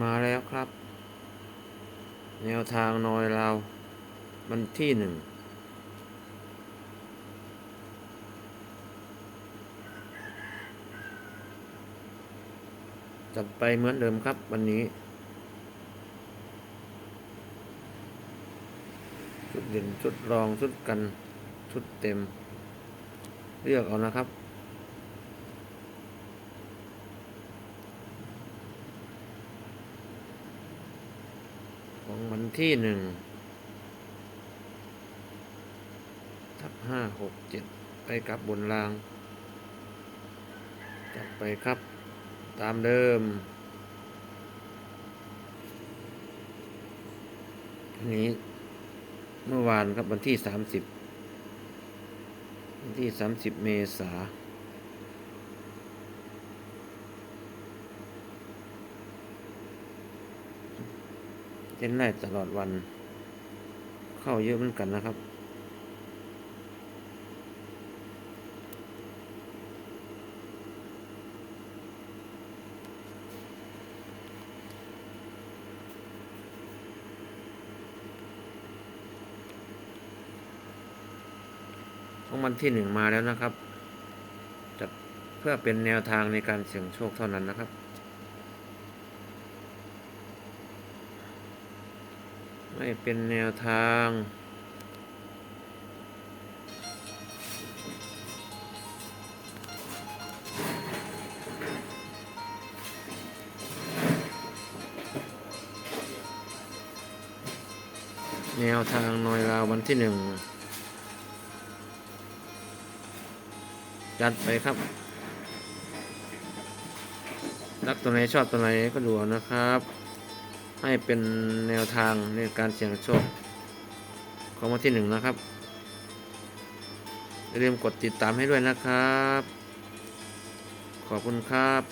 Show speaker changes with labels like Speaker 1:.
Speaker 1: มาแล้วครับ แนวทางนอยเราววันที่หนึ่งจัดไปเหมือนเดิมครับวันนี้ ชุดเด่นชุดรองชุดกันชุดเต็ม เลือกเอานะครับ ของวันที่หนึ่งทับห้าหกเจ็ดไปกลับบนราง จัดไปครับ ตามเดิม นี้เมื่อวานครับวันที่สามสิบวันที่สามสิบเมษา เล่นได้ตลอดวัน เข้าเยอะเหมือนกันนะครับของวันที่หนึ่งมาแล้วนะครับจัดเพื่อเป็นแนวทางในการเสี่ยงโชคเท่านั้นนะครับ ไม่เป็นแนวทาง แนวทางหน่อยราววันที่หนึ่งจัดไปครับ รักตัวไหนชอบตัวไหนก็ดูนะครับ ให้เป็นแนวทางในการเสี่ยงโชคของวันที่หนึ่งนะครับอย่าลืมกดติดตามให้ด้วยนะครับ ขอบคุณครับ